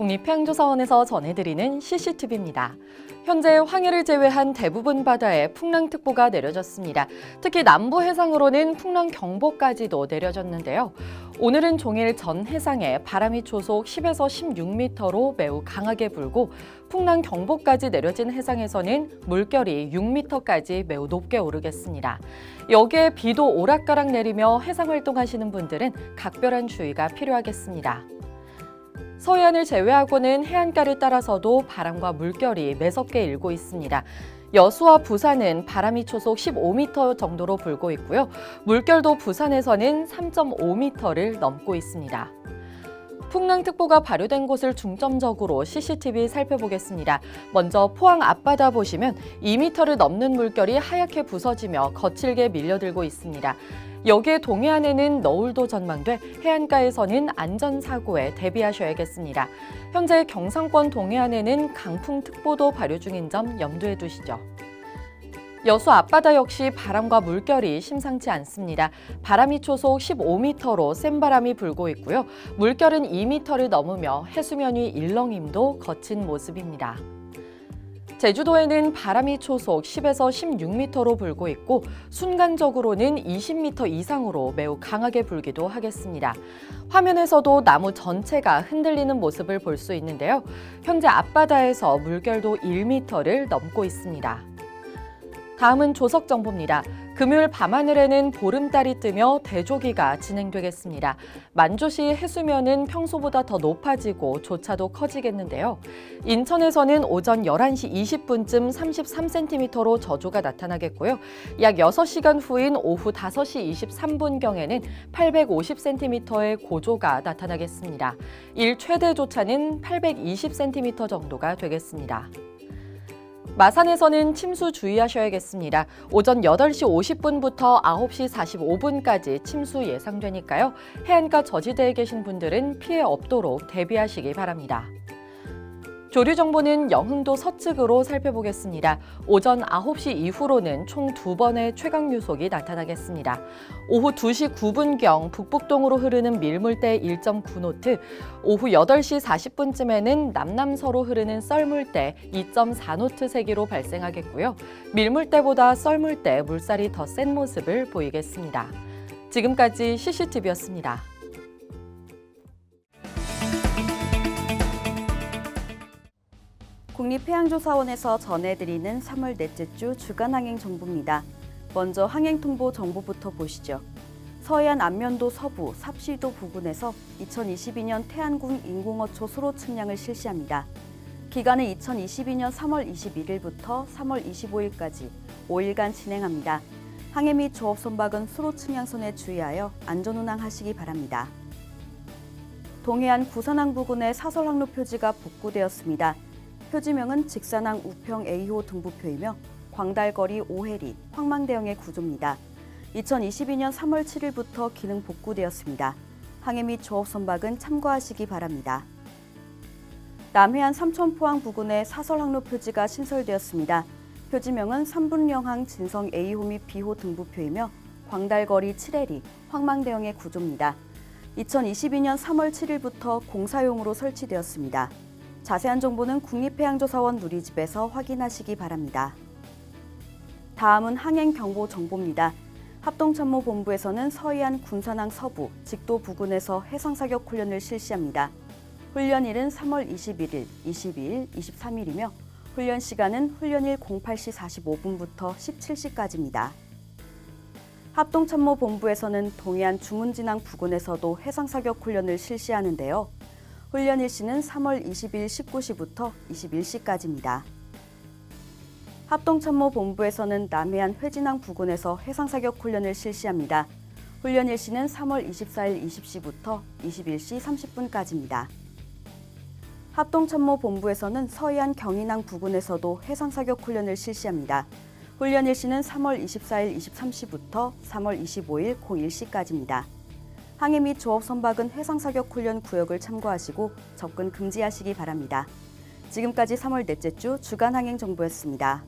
국립해양조사원에서 전해드리는 CCTV입니다. 현재 황해를 제외한 대부분 바다에 풍랑특보가 내려졌습니다. 특히 남부 해상으로는 풍랑경보까지도 내려졌는데요. 오늘은 종일 전 해상에 바람이 초속 10에서 16m로 매우 강하게 불고 풍랑경보까지 내려진 해상에서는 물결이 6m까지 매우 높게 오르겠습니다. 여기에 비도 오락가락 내리며 해상 활동하시는 분들은 각별한 주의가 필요하겠습니다. 서해안을 제외하고는 해안가를 따라서도 바람과 물결이 매섭게 일고 있습니다. 여수와 부산은 바람이 초속 15m 정도로 불고 있고요. 물결도 부산에서는 3.5m를 넘고 있습니다. 풍랑특보가 발효된 곳을 중점적으로 CCTV 살펴보겠습니다. 먼저 포항 앞바다 보시면 2m를 넘는 물결이 하얗게 부서지며 거칠게 밀려들고 있습니다. 여기에 동해안에는 너울도 전망돼 해안가에서는 안전사고에 대비하셔야겠습니다. 현재 경상권 동해안에는 강풍특보도 발효 중인 점 염두에 두시죠. 여수 앞바다 역시 바람과 물결이 심상치 않습니다. 바람이 초속 15m로 센 바람이 불고 있고요. 물결은 2m를 넘으며 해수면 위 일렁임도 거친 모습입니다. 제주도에는 바람이 초속 10에서 16m로 불고 있고 순간적으로는 20m 이상으로 매우 강하게 불기도 하겠습니다. 화면에서도 나무 전체가 흔들리는 모습을 볼 수 있는데요. 현재 앞바다에서 물결도 1m를 넘고 있습니다. 다음은 조석 정보입니다. 금요일 밤하늘에는 보름달이 뜨며 대조기가 진행되겠습니다. 만조시 해수면은 평소보다 더 높아지고 조차도 커지겠는데요. 인천에서는 오전 11시 20분쯤 33cm로 저조가 나타나겠고요. 약 6시간 후인 오후 5시 23분경에는 850cm의 고조가 나타나겠습니다. 일 최대 조차는 820cm 정도가 되겠습니다. 마산에서는 침수 주의하셔야겠습니다. 오전 8시 50분부터 9시 45분까지 침수 예상되니까요. 해안가 저지대에 계신 분들은 피해 없도록 대비하시기 바랍니다. 조류 정보는 영흥도 서측으로 살펴보겠습니다. 오전 9시 이후로는 총 두 번의 최강 유속이 나타나겠습니다. 오후 2시 9분경 북북동으로 흐르는 밀물대 1.9노트, 오후 8시 40분쯤에는 남남서로 흐르는 썰물대 2.4노트 세기로 발생하겠고요. 밀물대보다 썰물대 물살이 더 센 모습을 보이겠습니다. 지금까지 CCTV였습니다. 국립해양조사원에서 전해드리는 3월 넷째 주 주간 항행 정보입니다. 먼저 항행 통보 정보부터 보시죠. 서해안 안면도 서부 삽시도 부근에서 2022년 태안군 인공어초 수로 측량을 실시합니다. 기간은 2022년 3월 21일부터 3월 25일까지 5일간 진행합니다. 항해 및 조업 선박은 수로 측량선에 주의하여 안전 운항하시기 바랍니다. 동해안 구산항 부근의 사설 항로 표지가 복구되었습니다. 표지명은 직산항 우평 A호 등부표이며 광달거리 오해리 황망대형의 구조입니다. 2022년 3월 7일부터 기능 복구되었습니다. 항해 및 조업 선박은 참고하시기 바랍니다. 남해안 삼천포항 부근에 사설 항로 표지가 신설되었습니다. 표지명은 삼분령항 진성 A호 및 B호 등부표이며 광달거리 7해리 황망대형의 구조입니다. 2022년 3월 7일부터 공사용으로 설치되었습니다. 자세한 정보는 국립해양조사원 누리집에서 확인하시기 바랍니다. 다음은 항행 경보 정보입니다. 합동참모본부에서는 서해안 군산항 서부, 직도 부근에서 해상사격 훈련을 실시합니다. 훈련일은 3월 21일, 22일, 23일이며 훈련 시간은 훈련일 08시 45분부터 17시까지입니다. 합동참모본부에서는 동해안 주문진항 부근에서도 해상사격 훈련을 실시하는데요. 훈련 일시는 3월 20일 19시부터 21시까지입니다. 합동참모본부에서는 남해안 회진항 부근에서 해상사격 훈련을 실시합니다. 훈련 일시는 3월 24일 20시부터 21시 30분까지입니다. 합동참모본부에서는 서해안 경인항 부근에서도 해상사격 훈련을 실시합니다. 훈련 일시는 3월 24일 23시부터 3월 25일 01시까지입니다. 항해 및 조업 선박은 해상사격 훈련 구역을 참고하시고 접근 금지하시기 바랍니다. 지금까지 3월 넷째 주 주간 항행 정보였습니다.